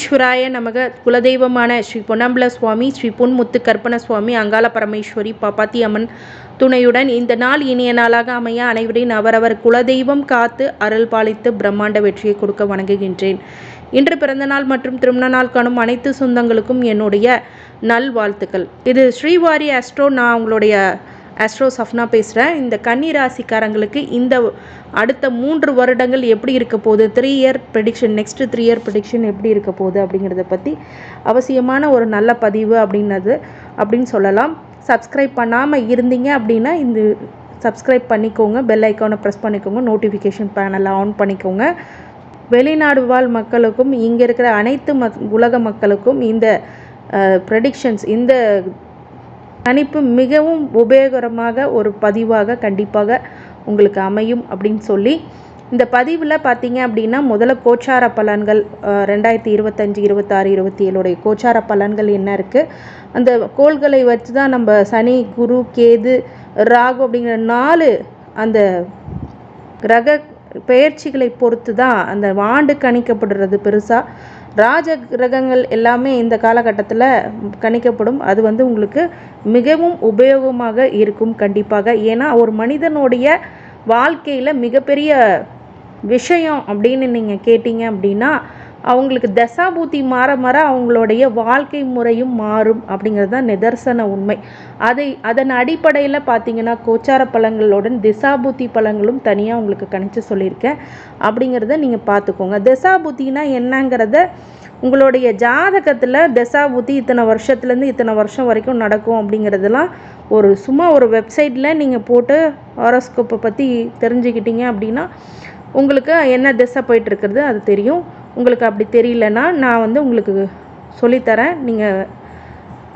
ஈஸ்வராய நமக குலதெய்வமான ஸ்ரீ பொன்னம்பல சுவாமி ஸ்ரீ பொன்முத்து கற்பன சுவாமி அங்காள பரமேஸ்வரி பாப்பாத்தி அம்மன் துணையுடன் இந்த நாள் இனிய நாளாக அமைய அனைவரின் அவரவர் குலதெய்வம் காத்து அருள் பாலித்து பிரம்மாண்ட வெற்றியை கொடுக்க வணங்குகின்றேன். இன்று பிறந்தநாள் மற்றும் திருமண நாள் காணும் அனைத்து சொந்தங்களுக்கும் என்னுடைய நல்வாழ்த்துக்கள். இது ஸ்ரீவாரி அஸ்ட்ரோ நான் உங்களுடைய ஆஸ்ட்ரோ சஃப்னா பேசுகிறேன் இந்த கன்னி ராசிக்காரங்களுக்கு இந்த அடுத்த மூன்று வருடங்கள் எப்படி இருக்க போகுது? Three year prediction next three year prediction எப்படி இருக்க போகுது அப்படிங்கிறத பற்றி அவசியமான ஒரு நல்ல பதிவு அப்படின்னது அப்படின்னு சொல்லலாம். சப்ஸ்கிரைப் பண்ணாமல் இருந்தீங்க அப்படின்னா இந்த சப்ஸ்கிரைப் பண்ணிக்கோங்க. பெல் ஐக்கானை ப்ரெஸ் பண்ணிக்கோங்க. நோட்டிஃபிகேஷன் பேனலை ஆன் பண்ணிக்கோங்க. வெளிநாடு வாழ் மக்களுக்கும் இங்கே இருக்கிற அனைத்து மக் உலக மக்களுக்கும் இந்த ப்ரெடிக்ஷன்ஸ் இந்த கணிப்பு மிகவும் உபயோகரமாக ஒரு பதிவாக கண்டிப்பாக உங்களுக்கு அமையும் அப்படின்னு சொல்லி இந்த பதிவில் பார்த்தீங்க அப்படின்னா முதல்ல கோச்சார பலன்கள் ரெண்டாயிரத்தி இருபத்தஞ்சி இருபத்தாறு இருபத்தி ஏழுடைய கோச்சார பலன்கள் என்ன இருக்குது அந்த கோள்களை வச்சு தான் நம்ம சனி குரு கேது ராகு அப்படிங்கிற நாலு அந்த கிரக பெயர்ச்சிகளை பொறுத்து தான் அந்த ஆண்டு கணிக்கப்படுறது பெருசாக ராஜ கிரகங்கள் எல்லாமே இந்த காலகட்டத்தில் கணிக்கப்படும். அது வந்து உங்களுக்கு மிகவும் உபயோகமாக இருக்கும் கண்டிப்பாக. ஏன்னா ஒரு மனிதனுடைய வாழ்க்கையில் மிகப்பெரிய விஷயம் அப்படின்னு நீங்கள் கேட்டிங்க அப்படின்னா அவங்களுக்கு தசாபூத்தி மாற மாற அவங்களுடைய வாழ்க்கை முறையும் மாறும் அப்படிங்கிறது தான் நிதர்சன உண்மை. அதை அதன் அடிப்படையில் பார்த்தீங்கன்னா கோச்சார பழங்களுடன் திசாபூத்தி பழங்களும் தனியாக உங்களுக்கு கணிச்சு சொல்லியிருக்கேன். அப்படிங்கிறத நீங்கள் பார்த்துக்கோங்க திசாபூத்தினா என்னங்கிறத உங்களுடைய ஜாதகத்தில் தசாபுத்தி இத்தனை வருஷத்துலேருந்து இத்தனை வருஷம் வரைக்கும் நடக்கும் அப்படிங்கிறதெல்லாம் ஒரு சும்மா ஒரு வெப்சைட்டில் நீங்கள் போட்டு ஹாரோஸ்கோப்பை பற்றி தெரிஞ்சுக்கிட்டீங்க அப்படின்னா உங்களுக்கு என்ன திசை போயிட்டுருக்கிறது அது தெரியும். உங்களுக்கு அப்படி தெரியலன்னா நான் வந்து உங்களுக்கு சொல்லித்தரேன். நீங்கள்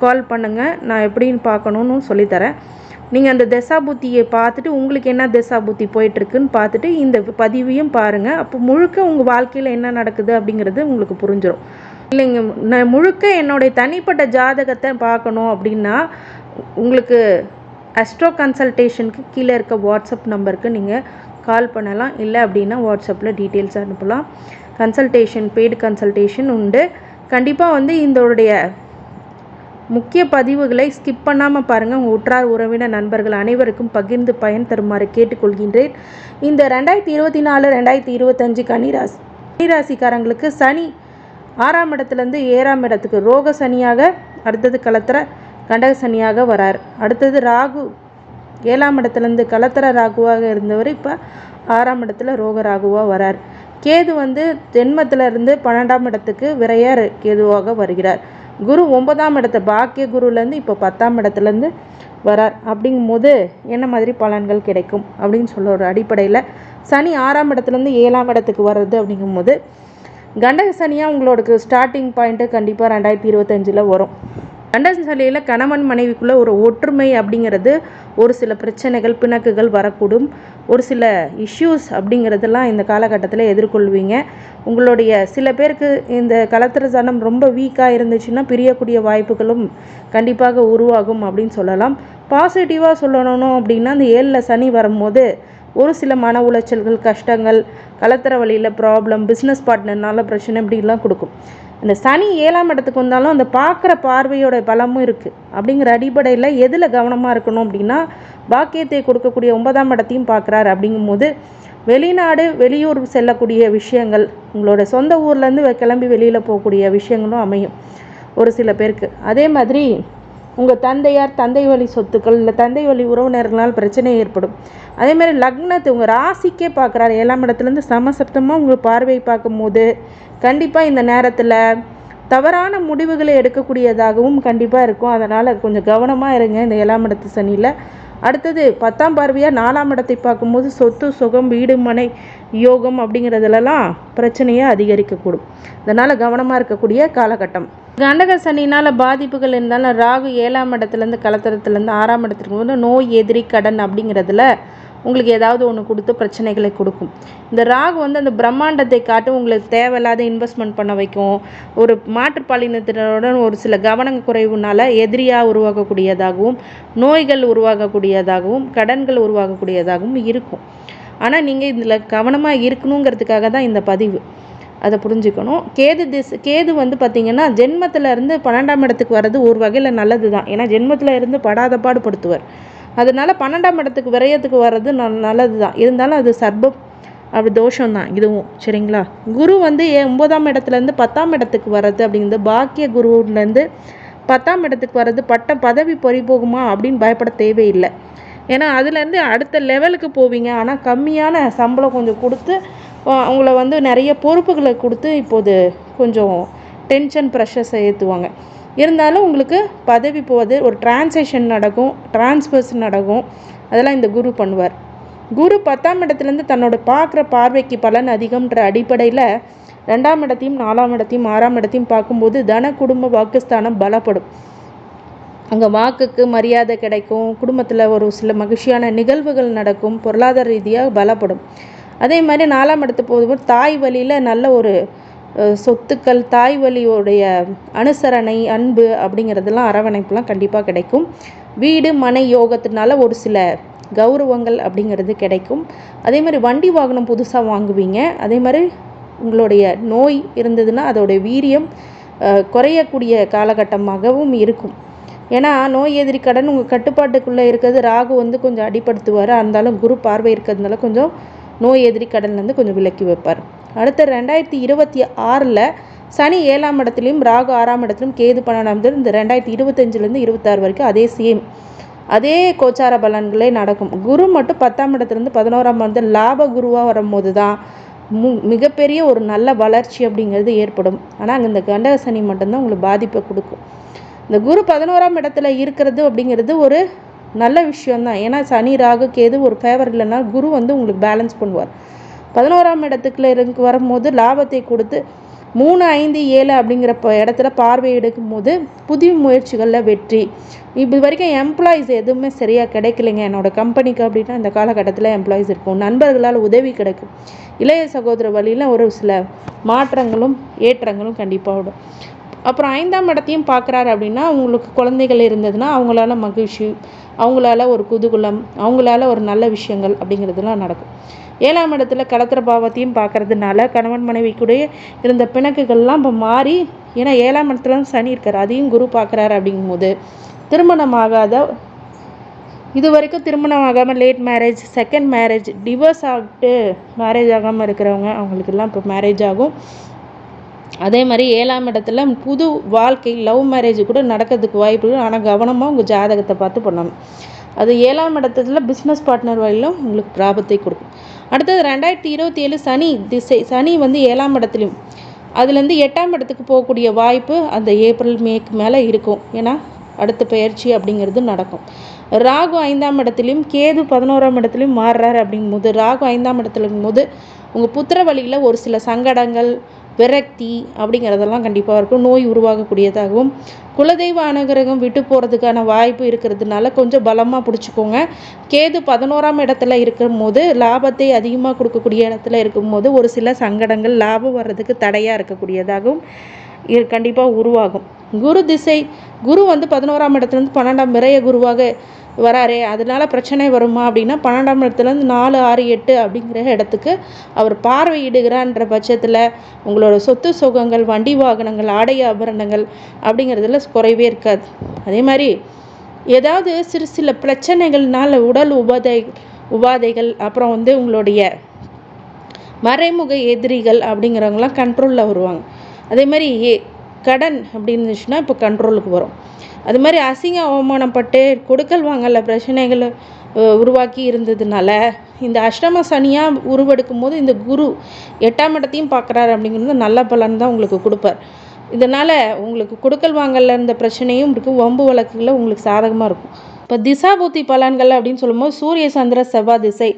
கால் பண்ணுங்கள் நான் எப்படின்னு பார்க்கணுன்னு சொல்லித்தரேன். நீங்கள் அந்த திசா புத்தியை பார்த்துட்டு உங்களுக்கு என்ன திசா புத்தி போயிட்டுருக்குன்னு பார்த்துட்டு இந்த பதிவையும் பாருங்கள் அப்போ முழுக்க உங்கள் வாழ்க்கையில் என்ன நடக்குது அப்படிங்கிறது உங்களுக்கு புரிஞ்சிடும் இல்லைங்க நான் முழுக்க என்னுடைய தனிப்பட்ட ஜாதகத்தை பார்க்கணும் அப்படின்னா உங்களுக்கு அஸ்ட்ரோ கன்சல்டேஷனுக்கு கீழே இருக்க வாட்ஸ்அப் நம்பருக்கு நீங்கள் கால் பண்ணலாம். இல்லை அப்படின்னா வாட்ஸ்அப்பில் டீட்டெயில்ஸ் அனுப்பலாம். கன்சல்டேஷன் பெய்டு கன்சல்டேஷன் உண்டு. கண்டிப்பாக வந்து இதோடைய முக்கிய பதிவுகளை ஸ்கிப் பண்ணாமல் பாருங்கள் உங்கள் உற்றார் உறவினர் நண்பர்கள் அனைவருக்கும் பகிர்ந்து பயன் தருமாறு கேட்டுக்கொள்கின்றேன். இந்த ரெண்டாயிரத்தி இருபத்தி நாலு ரெண்டாயிரத்தி இருபத்தஞ்சு கன்னிராசி கன்னிராசிக்காரங்களுக்கு சனி ஆறாம் இடத்துலேருந்து ஏழாம் இடத்துக்கு ரோக சனியாக அடுத்தது களத்துற கண்டக சனியாக வரார். அடுத்தது ராகு ஏழாம் இடத்துலேருந்து கலத்தர ராகுவாக இருந்தவர் இப்போ ஆறாம் இடத்துல ரோக ராகுவாக வரார். கேது வந்து தென்மத்திலிருந்து பன்னெண்டாம் இடத்துக்கு விரையார் கேதுவாக வருகிறார். குரு ஒன்பதாம் இடத்த பாக்கிய குருலேருந்து இப்போ பத்தாம் இடத்துலேருந்து வரார். அப்படிங்கும் போது என்ன மாதிரி பலன்கள் கிடைக்கும் அப்படின்னு சொல்ல ஒரு அடிப்படையில் சனி ஆறாம் இடத்துலேருந்து ஏழாம் இடத்துக்கு வர்றது அப்படிங்கும்போது கண்டக சனியாக உங்களோட ஸ்டார்டிங் பாயிண்ட்டு கண்டிப்பாக ரெண்டாயிரத்தி இருபத்தஞ்சில் வரும். கண்டசலையில் கணவன் மனைவிக்குள்ளே ஒரு ஒற்றுமை அப்படிங்கிறது ஒரு சில பிரச்சனைகள் பிணக்குகள் வரக்கூடும். ஒரு சில இஷ்யூஸ் அப்படிங்கிறதெல்லாம் இந்த காலகட்டத்தில் எதிர்கொள்வீங்க. உங்களுடைய சில பேருக்கு இந்த கலத்திர சனம் ரொம்ப வீக்காக இருந்துச்சுன்னா பிரியக்கூடிய வாய்ப்புகளும் கண்டிப்பாக உருவாகும் அப்படின்னு சொல்லலாம். பாசிட்டிவாக சொல்லணும் அப்படின்னா அந்த ஏழில் சனி வரும்போது ஒரு சில மன உளைச்சல்கள் கஷ்டங்கள் கலத்திர வழியில் ப்ராப்ளம் பிஸ்னஸ் பார்ட்னர்னால பிரச்சனை இப்படிலாம் கொடுக்கும். இந்த சனி ஏழாம் இடத்துக்கு வந்தாலும் அந்த பார்க்குற பார்வையோட பலமும் இருக்குது அப்படிங்கிற அடிப்படையில் எதில் கவனமாக இருக்கணும் அப்படின்னா பாக்கியத்தை கொடுக்கக்கூடிய ஒன்பதாம் இடத்தையும் பார்க்குறாரு. அப்படிங்கும்போது வெளிநாடு வெளியூர் செல்லக்கூடிய விஷயங்கள் உங்களோட சொந்த ஊர்லேருந்து கிளம்பி வெளியில் போகக்கூடிய விஷயங்களும் அமையும். ஒரு சில பேருக்கு. அதே மாதிரி உங்கள் தந்தையார் தந்தை வழி சொத்துக்கள் இல்லை தந்தை வழி உறவினர்களால் பிரச்சனை ஏற்படும். அதேமாதிரி லக்னத்தை உங்கள் ராசிக்கே பார்க்குறாரு. ஏழாம் இடத்துலேருந்து சமசப்தமாக உங்கள் பார்வை பார்க்கும்போது கண்டிப்பாக இந்த நேரத்தில் தவறான முடிவுகளை எடுக்கக்கூடியதாகவும் கண்டிப்பாக இருக்கும். அதனால் கொஞ்சம் கவனமாக இருங்க இந்த ஏழாம் இடத்து சனியில். அடுத்தது பத்தாம் பார்வையாக நாலாம் இடத்தை பார்க்கும்போது சொத்து சுகம் வீடு மனை யோகம் அப்படிங்கிறதுலலாம் பிரச்சனையை அதிகரிக்கக்கூடும். அதனால் கவனமாக இருக்கக்கூடிய காலகட்டம். கண்டக சனினால் பாதிப்புகள் இருந்தாலும் ராகு ஏழாம் இடத்துலேருந்து கலத்திரத்துலேருந்து ஆறாம் இடத்துக்கு வந்து நோய் எதிரி கடன் அப்படிங்கிறதுல உங்களுக்கு ஏதாவது ஒன்று கொடுத்து பிரச்சனைகளை கொடுக்கும். இந்த ராகு வந்து அந்த பிரம்மாண்டத்தை காட்டு உங்களுக்கு தேவையில்லாத இன்வெஸ்ட்மெண்ட் பண்ண வைக்கும். ஒரு மாற்றுப்பாலினத்தினருடன் ஒரு சில கவன குறைவுனால எதிரியாக உருவாகக்கூடியதாகவும் நோய்கள் உருவாகக்கூடியதாகவும் கடன்கள் உருவாகக்கூடியதாகவும் இருக்கும். ஆனால் நீங்கள் இதில் கவனமாக இருக்கணுங்கிறதுக்காக தான் இந்த பதிவு. அதை புரிஞ்சுக்கணும். கேது திஸ் கேது வந்து பார்த்திங்கன்னா ஜென்மத்தில் இருந்து பன்னெண்டாம் இடத்துக்கு வர்றது ஒரு வகையில் நல்லது தான் ஏன்னா ஜென்மத்தில் இருந்து படாத பாடுபடுத்துவார். அதனால் பன்னெண்டாம் இடத்துக்கு விரயத்துக்கு வர்றது ந நல்லது தான் இருந்தாலும் அது சர்பம் அப்படி தோஷம் தான் இதுவும். சரிங்களா? குரு வந்து ஏ ஒன்பதாம் இடத்துலேருந்து பத்தாம் இடத்துக்கு வர்றது அப்படிங்கிறது பாக்கிய குருவிலேருந்து பத்தாம் இடத்துக்கு வர்றது பட்டம் பதவி பொறி போகுமா அப்படின்னு பயப்பட தேவையில்லை. ஏன்னா அதுலேருந்து அடுத்த லெவலுக்கு போவீங்க. ஆனால் கம்மியான சம்பளம் கொஞ்சம் கொடுத்து அவங்கள வந்து நிறைய பொறுப்புகளை கொடுத்து இப்போது கொஞ்சம் டென்ஷன் ப்ரெஷர்ஸை ஏற்றுவாங்க இருந்தாலும் உங்களுக்கு பதவி போவது ஒரு டிரான்சேஷன் நடக்கும் டிரான்ஸ்ஃபர்ஸ் நடக்கும். அதெல்லாம் இந்த குரு பண்ணுவார். குரு பத்தாம் இடத்துலேருந்து தன்னோட பார்க்குற பார்வைக்கு பலன் அதிகம்ன்ற அடிப்படையில் ரெண்டாம் இடத்தையும் நாலாம் இடத்தையும் ஆறாம் இடத்தையும் பார்க்கும்போது தன குடும்ப வாக்குஸ்தானம் பலப்படும். அங்கே வாக்குக்கு மரியாதை கிடைக்கும். குடும்பத்தில் ஒரு சில மகிழ்ச்சியான நிகழ்வுகள் நடக்கும். பொருளாதார ரீதியாக பலப்படும். அதே மாதிரி நாலாம் இடத்து போகும்போது தாய் வழியில் நல்ல ஒரு சொத்துக்கள் தாய் வழியோடைய அனுசரணை அன்பு அப்படிங்கிறதெல்லாம் அரவணைப்புலாம் கண்டிப்பாக கிடைக்கும். வீடு மனை யோகத்தினால ஒரு சில கௌரவங்கள் அப்படிங்கிறது கிடைக்கும். அதே மாதிரி வண்டி வாகனம் புதுசாக வாங்குவீங்க. அதே மாதிரி உங்களுடைய நோய் இருந்ததுன்னா அதோடைய வீரியம் குறையக்கூடிய காலகட்டமாகவும் இருக்கும். ஏன்னா நோய் எதிரி கடன் உங்கள் கட்டுப்பாட்டுக்குள்ளே இருக்கிறது. ராகு வந்து கொஞ்சம் அடிப்படுத்துவார். இருந்தாலும் குரு பார்வை இருக்கிறதுனால கொஞ்சம் நோய் எதிரி கடன்லேருந்து கொஞ்சம் விலக்கி வைப்பார். அடுத்த ரெண்டாயிரத்தி இருபத்தி ஆறில் சனி ஏழாம் இடத்துலையும் ராகு ஆறாம் இடத்துலையும் கேது பன்னெண்டாம் இடத்துல இந்த ரெண்டாயிரத்தி இருபத்தஞ்சிலேருந்து இருபத்தாறு வரைக்கும் அதே சேம் அதே கோச்சார பலன்களே நடக்கும். குரு மட்டும் பத்தாம் இடத்துலேருந்து பதினோராம் இடத்துல லாப குருவாக வரும்போது தான் மு மிகப்பெரிய ஒரு நல்ல வளர்ச்சி அப்படிங்கிறது ஏற்படும். ஆனால் அங்கே இந்த கண்டக சனி மட்டும்தான் உங்களுக்கு பாதிப்பை கொடுக்கும். இந்த குரு பதினோராம் இடத்துல இருக்கிறது அப்படிங்கிறது ஒரு நல்ல விஷயம்தான். ஏன்னா சனி ராகு கேது ஒரு ஃபேவர் இல்லைன்னா குரு வந்து உங்களுக்கு பேலன்ஸ் பண்ணுவார். பதினோராம் இடத்துக்குள்ள இருக்கு வரும்போது லாபத்தை கொடுத்து மூணு ஐந்து ஏழு அப்படிங்கிற இடத்துல பார்வை எடுக்கும்போது புதிய முயற்சிகளில் வெற்றி. இப்போ வரைக்கும் எம்ப்ளாயிஸ் எதுவுமே சரியாக கிடைக்கலைங்க. என்னோட கம்பெனிக்கு அப்படின்னா இந்த காலகட்டத்தில் எம்ப்ளாயிஸ் இருக்கும் நண்பர்களால் உதவி கிடைக்கும். இளைய சகோதர வழியில் ஒரு சில மாற்றங்களும் ஏற்றங்களும் கண்டிப்பாக விடும் அப்புறம் ஐந்தாம் இடத்தையும் பார்க்குறாரு அப்படின்னா அவங்களுக்கு குழந்தைகள் இருந்ததுன்னா அவங்களால மகிழ்ச்சி அவங்களால ஒரு குதுகுலம் அவங்களால ஒரு நல்ல விஷயங்கள் அப்படிங்கிறதுலாம் நடக்கும். ஏழாம் இடத்துல கலத்திர பாவத்தையும் பார்க்கறதுனால கணவன் மனைவி கூட இருந்த பிணக்குகள்லாம் இப்போ மாறி ஏன்னா ஏழாம் இடத்துல சனி இருக்கார் அதையும் குரு பார்க்குறாரு அப்படிங்கும்போது திருமணமாகாத இது வரைக்கும் திருமணம் ஆகாமல் late marriage second marriage divorce ஆகிட்டு மேரேஜ் ஆகாமல் இருக்கிறவங்க அவங்களுக்கெல்லாம் இப்போ மேரேஜ் ஆகும். அதே மாதிரி ஏழாம் இடத்துல புது வாழ்க்கை லவ் மேரேஜ் கூட நடக்கிறதுக்கு வாய்ப்பு இருக்குது ஆனால் கவனமாக உங்கள் ஜாதகத்தை பார்த்து பண்ணணும். அது ஏழாம் இடத்துல பிஸ்னஸ் பார்ட்னர் வழியிலும் உங்களுக்கு பிராபத்தை கொடுக்கும். அடுத்தது ரெண்டாயிரத்தி இருபத்தி ஏழு சனி திசை சனி வந்து ஏழாம் இடத்துலையும் அதுலேருந்து எட்டாம் இடத்துக்கு போகக்கூடிய வாய்ப்பு அந்த ஏப்ரல் மேக்கு மேலே இருக்கும். ஏன்னா அடுத்த பயிற்சி அப்படிங்கிறது நடக்கும். ராகு ஐந்தாம் இடத்துலையும் கேது பதினோராம் இடத்துலையும் மாறுறாரு அப்படிங்கும்போது ராகு ஐந்தாம் இடத்துலங்கும் போது உங்கள் புத்திர வழியில் ஒரு சில சங்கடங்கள் விரக்தி அப்படிங்கிறதெல்லாம் கண்டிப்பாக இருக்கும். நோய் உருவாகக்கூடியதாகவும் குலதெய்வ அனுகிரகம் விட்டு போகிறதுக்கான வாய்ப்பு இருக்கிறதுனால கொஞ்சம் பலமாக பிடிச்சிக்கோங்க. கேது பதினோராம் இடத்துல இருக்கும் போது லாபத்தை அதிகமாக கொடுக்கக்கூடிய இடத்துல இருக்கும்போது ஒரு சில சங்கடங்கள் லாபம் வர்றதுக்கு தடையாக இருக்கக்கூடியதாகவும் இரு கண்டிப்பாக உருவாகும். குரு திசை குரு வந்து பதினோராம் இடத்துலேருந்து பன்னெண்டாம் விரைய குருவாக வராரே. அதனால பிரச்சனை வருமா அப்படின்னா பன்னெண்டாம் இடத்துலேருந்து நாலு ஆறு எட்டு அப்படிங்கிற இடத்துக்கு அவர் பார்வையிடுகிறான்ற பட்சத்தில் உங்களோட சொத்து சுகங்கள் வண்டி வாகனங்கள் ஆடை ஆபரணங்கள் அப்படிங்கிறதுல குறைவே இருக்காது. அதே மாதிரி ஏதாவது சிறு சில பிரச்சனைகள்னால உடல் உபாதை உபாதைகள் அப்புறம் வந்து உங்களுடைய மறைமுக எதிரிகள் அப்படிங்கிறவங்களாம் கண்ட்ரோலில் வருவாங்க. அதே மாதிரி ஏ கடன் அப்படின்னு இருந்துச்சுன்னா இப்போ கண்ட்ரோலுக்கு வரும். அது மாதிரி அசிங்க அவமானப்பட்டு கொடுக்கல் வாங்கல பிரச்சனைகளை உருவாக்கி இருந்ததுனால இந்த அஷ்டம சனியாக உருவெடுக்கும் போது இந்த குரு எட்டாம் இடத்தையும் பார்க்குறாரு அப்படிங்கிறது நல்ல பலன் தான் உங்களுக்கு கொடுப்பார். இதனால் உங்களுக்கு கொடுக்கல் வாங்கல இருந்த பிரச்சனையும் இருக்கும் வம்பு வழக்குகளில் உங்களுக்கு சாதகமாக இருக்கும். இப்போ திசாபூத்தி பலன்கள் அப்படின்னு சொல்லும்போது சூரிய சந்திர செவ்வாய் திசை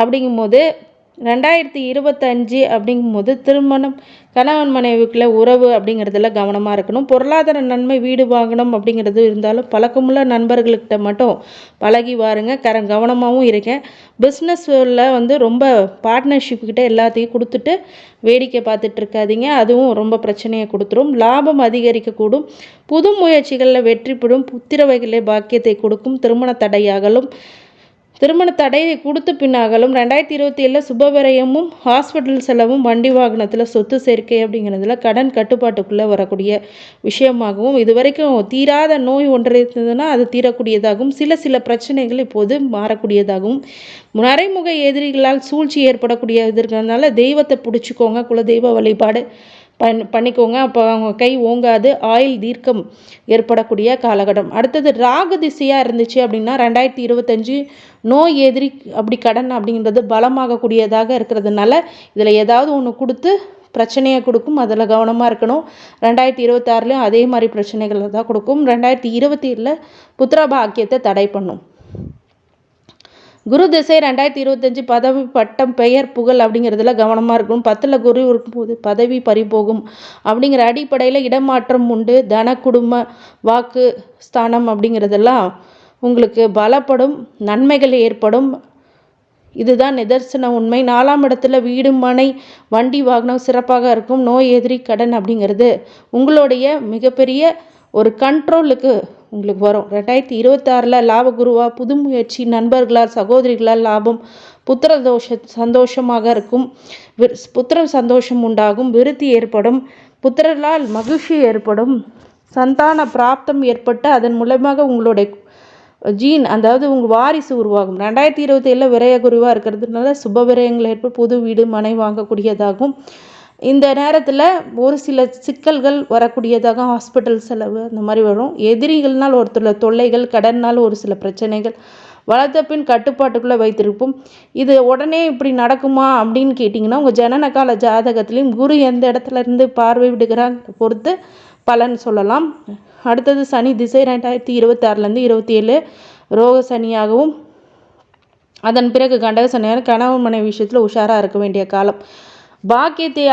அப்படிங்கும்போது ரெண்டாயிரத்தி இருபத்தஞ்சு அப்படிங்கும்போது திருமணம் கணவன் மனைவிக்குள்ள உறவு அப்படிங்கிறதுல கவனமாக இருக்கணும். பொருளாதார நன்மை வீடு வாங்கணும் அப்படிங்கிறது இருந்தாலும் பழக்கமுள்ள நண்பர்கள்கிட்ட மட்டும் பழகி வாருங்க. கர கவனமாகவும் இருக்கேன் பிஸ்னஸில் வந்து ரொம்ப பார்ட்னர்ஷிப்கிட்ட எல்லாத்தையும் கொடுத்துட்டு வேடிக்கை பார்த்துட்டு இருக்காதீங்க. அதுவும் ரொம்ப பிரச்சனையை கொடுத்துரும். லாபம் அதிகரிக்கக்கூடும். புது முயற்சிகளில் வெற்றி பெறும். புத்திர வகையிலே பாக்கியத்தை கொடுக்கும். திருமண தடையாகலும் திருமண தடையை கொடுத்து பின்னாகலும் ரெண்டாயிரத்தி இருபத்தி ஏழில் சுபவிரயமும் ஹாஸ்பிட்டல் செலவும் வண்டி வாகனத்தில் சொத்து சேர்க்கை அப்படிங்கிறதுல கடன் கட்டுப்பாட்டுக்குள்ளே வரக்கூடிய விஷயமாகவும் இது வரைக்கும் தீராத நோய் ஒன்று இருந்ததுன்னா அது தீரக்கூடியதாகவும் சில சில பிரச்சனைகள் இப்போது மாறக்கூடியதாகவும் மறைமுக எதிரிகளால் சூழ்ச்சி ஏற்படக்கூடிய இருக்கிறதுனால தெய்வத்தை பிடிச்சிக்கோங்க குலதெய்வ வழிபாடு பண் பண்ணிக்கோங்க. அப்போ அவங்க கை ஓங்காது. ஆயில் தீர்க்கம் ஏற்படக்கூடிய காலகட்டம். அடுத்தது ராகு திசையாக இருந்துச்சு அப்படின்னா ரெண்டாயிரத்தி இருபத்தஞ்சு நோய் எதிரி அப்படி கடன் அப்படிங்கிறது பலமாகக்கூடியதாக இருக்கிறதுனால இதில் ஏதாவது ஒன்று கொடுத்து பிரச்சனையை கொடுக்கும். அதில் கவனமாக இருக்கணும். ரெண்டாயிரத்தி இருபத்தாறுலேயும் அதே மாதிரி பிரச்சனைகளை தான் கொடுக்கும். ரெண்டாயிரத்தி இருபத்தி ஏழில் புத்திர பாக்கியத்தை தடை பண்ணும். குரு திசை ரெண்டாயிரத்தி இருபத்தஞ்சி பதவி பட்டம் பெயர் புகழ் அப்படிங்கிறதுல கவனமாக இருக்கணும். பத்தில் குரு இருக்கும்போது பதவி பறிபோகும் அப்படிங்கிற அடிப்படையில் இடமாற்றம் உண்டு. தன குடும்ப வாக்கு ஸ்தானம் அப்படிங்கிறதெல்லாம் உங்களுக்கு பலப்படும் நன்மைகள் ஏற்படும். இதுதான் நிதர்சன உண்மை. நாலாம் இடத்துல வீடு மனை வண்டி வாகனம் சிறப்பாக இருக்கும். நோய் எதிரி கடன் அப்படிங்கிறது உங்களுடைய மிகப்பெரிய ஒரு கண்ட்ரோலுக்கு உங்களுக்கு வரும். ரெண்டாயிரத்தி இருபத்தாறில் லாப குருவா புது முயற்சி நண்பர்களால் சகோதரிகளால் லாபம் புத்திர தோஷ சந்தோஷமாக இருக்கும். புத்திர சந்தோஷம் உண்டாகும். விருத்தி ஏற்படும். புத்திரர்களால் மகிழ்ச்சி ஏற்படும். சந்தான பிராப்தம் ஏற்பட்டு அதன் மூலமாக உங்களுடைய ஜீன் அதாவது உங்கள் வாரிசு உருவாகும். ரெண்டாயிரத்தி இருபத்தி ஏழில் விரய குருவாக இருக்கிறதுனால சுப விரயங்கள் ஏற்ப புது வீடு மனை வாங்கக்கூடியதாகும். இந்த நேரத்தில் ஒரு சில சிக்கல்கள் வரக்கூடியதாக ஹாஸ்பிட்டல் செலவு அந்த மாதிரி வரும். எதிரிகள்னால் ஒருத்தர் தொல்லைகள் கடன்னால் ஒரு சில பிரச்சனைகள். வளர்த்த பின் கட்டுப்பாட்டுக்குள்ளே வைத்திருப்போம். இது உடனே இப்படி நடக்குமா அப்படின்னு கேட்டிங்கன்னா உங்கள் ஜனன கால ஜாதகத்துலேயும் குரு எந்த இடத்துல இருந்து பார்வை விடுகிறாங்க பொறுத்து பலன் சொல்லலாம். அடுத்தது சனி திசை ரெண்டாயிரத்தி இருபத்தாறுலேருந்து இருபத்தி ஏழு ரோக சனியாகவும் அதன் பிறகு கண்டக சனியாக கணவன் மனைவி விஷயத்தில் உஷாராக இருக்க வேண்டிய காலம். பாக்கியத்தை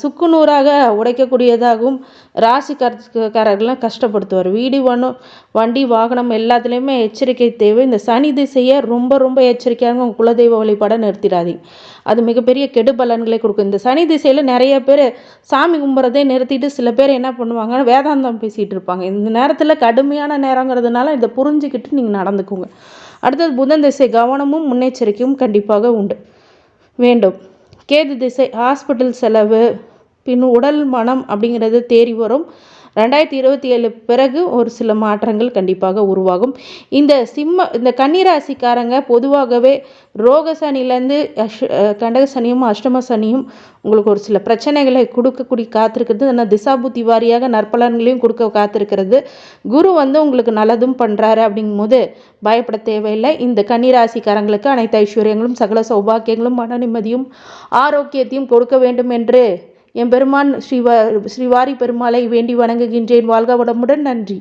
சுக்குநூறாக உடைக்கக்கூடியதாகவும் ராசிக்காரர்கள்லாம் கஷ்டப்படுத்துவார். வீடு வனம் வண்டி வாகனம் எல்லாத்துலேயுமே எச்சரிக்கை தேவை. இந்த சனி திசையை ரொம்ப ரொம்ப எச்சரிக்கையாக உங்கள் குலதெய்வ வழிபாடை நிறுத்திடாதீங்க. அது மிகப்பெரிய கெடு பலன்களை கொடுக்கும். இந்த சனி திசையில் நிறைய பேர் சாமி கும்பிட்றதே நிறுத்திட்டு சில பேர் என்ன பண்ணுவாங்க வேதாந்தம் பேசிகிட்டு இருப்பாங்க. இந்த நேரத்தில் கடுமையான நேரங்கிறதுனால இதை புரிஞ்சுக்கிட்டு நீங்கள் நடந்துக்கோங்க. அடுத்தது புதன் திசை கவனமும் முன்னெச்சரிக்கையும் கண்டிப்பாக உண்டு. வேண்டும். கேது திசை ஹாஸ்பிட்டல் செலவு பின் உடல் மனம் அப்படிங்கிறது தேறி வரும். ரெண்டாயிரத்தி இருபத்தி ஏழு பிறகு ஒரு சில மாற்றங்கள் கண்டிப்பாக உருவாகும். இந்த சிம்ம இந்த கன்னிராசிக்காரங்க பொதுவாகவே ரோக சனிலேருந்து அஷ் கண்டக சனியும் அஷ்டம சனியும் உங்களுக்கு ஒரு சில பிரச்சனைகளை கொடுக்கக்கூடிய காத்திருக்கிறது. ஆனால் திசாபுத்தி வாரியாக நற்பலன்களையும் கொடுக்க காத்திருக்கிறது. குரு வந்து உங்களுக்கு நல்லதும் பண்ணுறாரு அப்படிங்கும் போது பயப்பட தேவையில்லை. இந்த கன்னிராசிக்காரங்களுக்கு அனைத்து ஐஸ்வர்யங்களும் சகல சௌபாக்கியங்களும் மன நிம்மதியும் ஆரோக்கியத்தையும் கொடுக்க வேண்டும் என்று என் பெருமான் ஸ்ரீவா ஸ்ரீவாரி பெருமாளை வேண்டி வணங்குகின்றேன். வாழ்க வளமுடன். நன்றி.